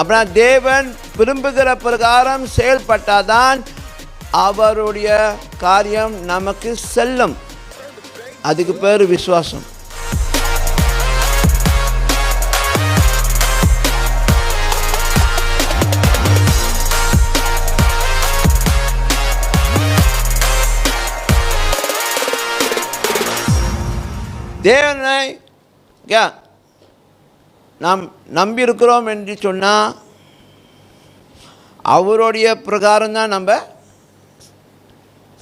அப்படின்னா தேவன் விரும்புகிற பிரகாரம் செயல்பட்டாதான் அவருடைய காரியம் நமக்கு செல்லும். அதுக்கு பேர் விசுவாசம். தேவனை நாம் நம்பியிருக்கிறோம் என்று சொன்னால் அவருடைய பிரகாரம் தான் நம்ம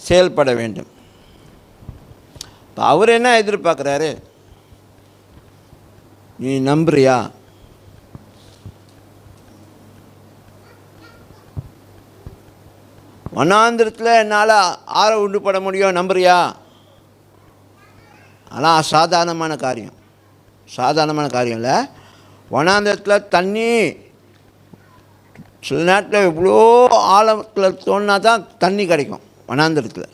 செயல்பட வேண்டும். இப்போ அவர் என்ன எதிர்பார்க்குறாரு? நீ நம்புறியா? வனாந்திரத்தில் என்னால் ஆற உண்டு பட முடியும் நம்புறியா? ஆனால் அசாதாரணமான காரியம். சாதாரணமான காரியம் இல்லை. வனாந்திரத்தில் தண்ணி. சில நேரத்தில் எவ்வளோ ஆழத்தில் தோணுனா தான் தண்ணி கிடைக்கும் வனாந்தரத்தில்.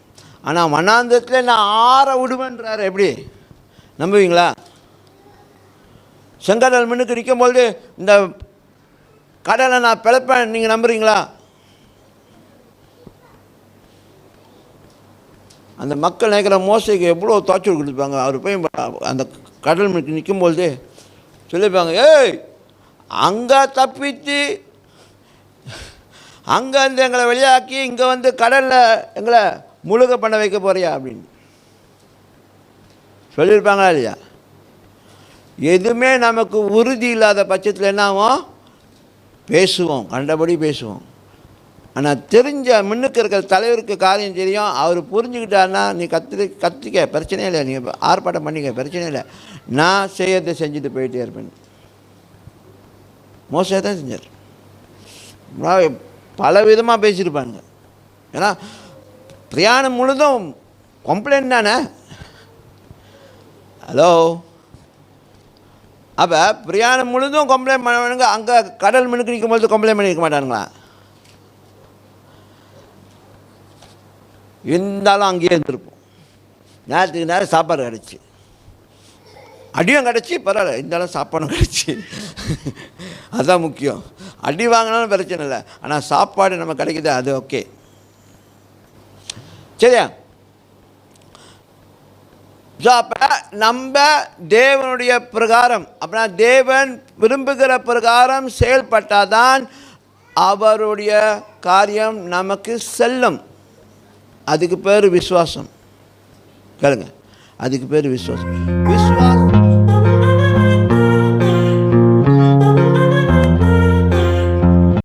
ஆனால் வனாந்தரத்தில் நான் ஆற விடுவேன்றார் எப்படி? நம்புவீங்களா? செங்கடல் மின்னுக்கு நிற்கும்போது இந்த கடலை நான் பிழப்பேன் நீங்கள் நம்புறீங்களா? அந்த மக்கள் நினைக்கிற மோசைக்கு எவ்வளோ துவச்சி கொடுத்துருப்பாங்க அவர் போய் அந்த கடல் மின்னுக்கு நிற்கும்போது சொல்லியிருப்பாங்க ஏய் அங்கே தப்பித்து அங்கே வந்து எங்களை வெளியாக்கி இங்கே வந்து கடலில் எங்களை முழுக பண்ண வைக்க போறியா? அப்படின்னு. சொல்லியிருப்பாங்களா இல்லையா? எதுவுமே நமக்கு உறுதி இல்லாத பட்சத்தில் என்னாகும் பேசுவோம் கண்டபடி பேசுவோம். ஆனால் தெரிஞ்ச முன்னுக்கு இருக்கிற தலைவருக்கு காரியம் தெரியும். அவர் புரிஞ்சுக்கிட்டாருன்னா நீ கற்று கற்றுக்க பிரச்சனை இல்லை. நீ ஆர்ப்பாட்டம் பண்ணிக்க பிரச்சனை இல்லை. நான் செய்யறதை செஞ்சுட்டு போயிட்டே இருப்பேன். மோசமாக தான் செஞ்சார். பல விதமாக பேசியிருப்பாங்க ஏன்னா பிரயாணம் முழுதும் கம்ப்ளைண்ட் தானே? ஹலோ அப்போ பிரயாணம் முழுதும் கம்ப்ளைண்ட் பண்ணுவானுங்க அங்கே கடல் மினுக்கு நிற்கும் போது கம்ப்ளைண்ட் பண்ணியிருக்க மாட்டானுங்களா? இருந்தாலும் அங்கேயே இருந்திருப்போம் நேரத்துக்கு நேரம் சாப்பாடு கிடச்சி. அடியும் கிடச்சி பரவாயில்ல இருந்தாலும் சாப்பாடும் கிடச்சி. அதுதான் முக்கியம். அடி வாங்கினாலும் பிரச்சனை இல்லை. ஆனால் சாப்பாடு நம்ம கிடைக்குது அது ஓகே. சரியா? ஸோ அப்போ நம்ம தேவனுடைய பிரகாரம் அப்படின்னா தேவன் விரும்புகிற பிரகாரம் செயல்பட்டால் தான் அவருடைய காரியம் நமக்கு செல்லும். அதுக்கு பேர் விஸ்வாசம் கேளுங்க. அதுக்கு பேர் விஸ்வாசம் விஸ்வாசம்